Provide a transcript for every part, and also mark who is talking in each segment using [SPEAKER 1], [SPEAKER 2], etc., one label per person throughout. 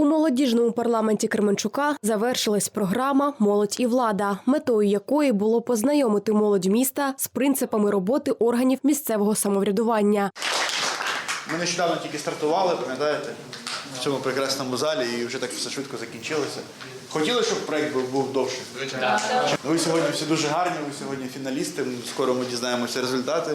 [SPEAKER 1] У молодіжному парламенті Кременчука завершилась програма Молодь і влада, метою якої було познайомити молодь міста з принципами роботи органів місцевого самоврядування.
[SPEAKER 2] Ми нещодавно тільки стартували, пам'ятаєте, в цьому прекрасному залі і вже так все швидко закінчилося. Хотіли, щоб проект був, був довший? Ви сьогодні всі дуже гарні, ви сьогодні фіналісти. Скоро ми дізнаємося результати.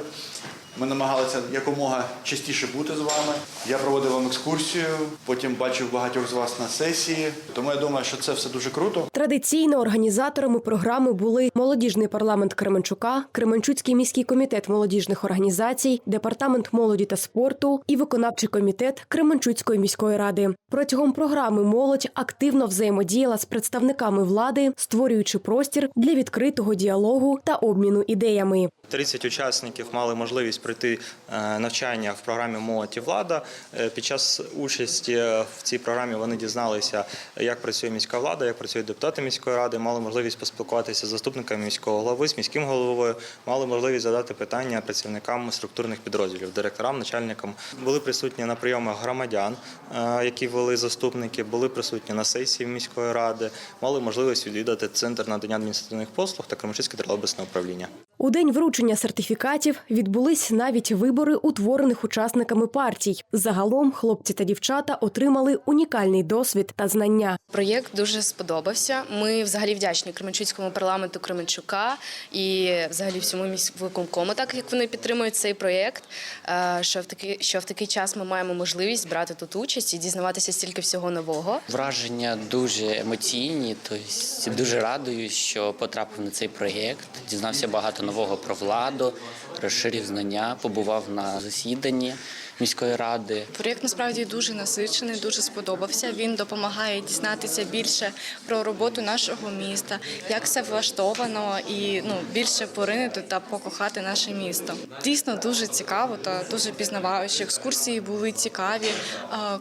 [SPEAKER 2] Ми намагалися якомога частіше бути з вами. Я проводив вам екскурсію, потім бачив багатьох з вас на сесії. Тому я думаю, що це все дуже круто.
[SPEAKER 1] Традиційно організаторами програми були молодіжний парламент Кременчука, Кременчуцький міський комітет молодіжних організацій, департамент молоді та спорту і виконавчий комітет Кременчуцької міської ради. Протягом програми молодь активно взаємодіяла з представниками влади, створюючи простір для відкритого діалогу та обміну ідеями.
[SPEAKER 3] 30 учасників мали можливість пройти е, навчання в програмі Молодь і влада. Е, Під час участі в цій програмі вони дізналися, як працює міська влада, як працюють депутати міської ради, мали можливість поспілкуватися з заступниками міського голови, з міським головою, мали можливість задати питання працівникам структурних підрозділів, директорам, начальникам. Були присутні на прийомах громадян, е, які вели заступники, були присутні на сесії міської ради, мали можливість відвідати центр надання адміністративних послуг та Кременчуцьке тролейбусне управління.
[SPEAKER 1] У день вручення сертифікатів відбулись навіть вибори утворених учасниками партій. Загалом хлопці та дівчата отримали унікальний досвід та знання.
[SPEAKER 4] Проєкт дуже сподобався. Ми взагалі вдячні Кременчуцькому парламенту Кременчука і взагалі всьому міськвиконкому, так як вони підтримують цей проєкт. е, Що в такий що в такий час ми маємо можливість брати тут участь і дізнаватися стільки всього нового.
[SPEAKER 5] Враження дуже емоційні, тобто дуже радую, що потрапив на цей проєкт. Дізнався багато нового про владу, розширив знання, побував на засіданні міської ради.
[SPEAKER 6] Проєкт насправді дуже насичений, дуже сподобався. Він допомагає дізнатися більше про роботу нашого міста, як все влаштовано, і ну більше поринути та покохати наше місто. Дійсно дуже цікаво та дуже пізнаваюче. Екскурсії були цікаві,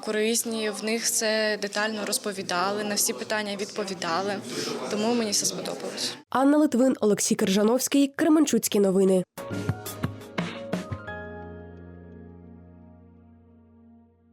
[SPEAKER 6] корисні. В них все детально розповідали, на всі питання відповідали. Тому мені все сподобалось.
[SPEAKER 1] Анна Литвин, Олексій Кержановський, Кременчуцькі новини.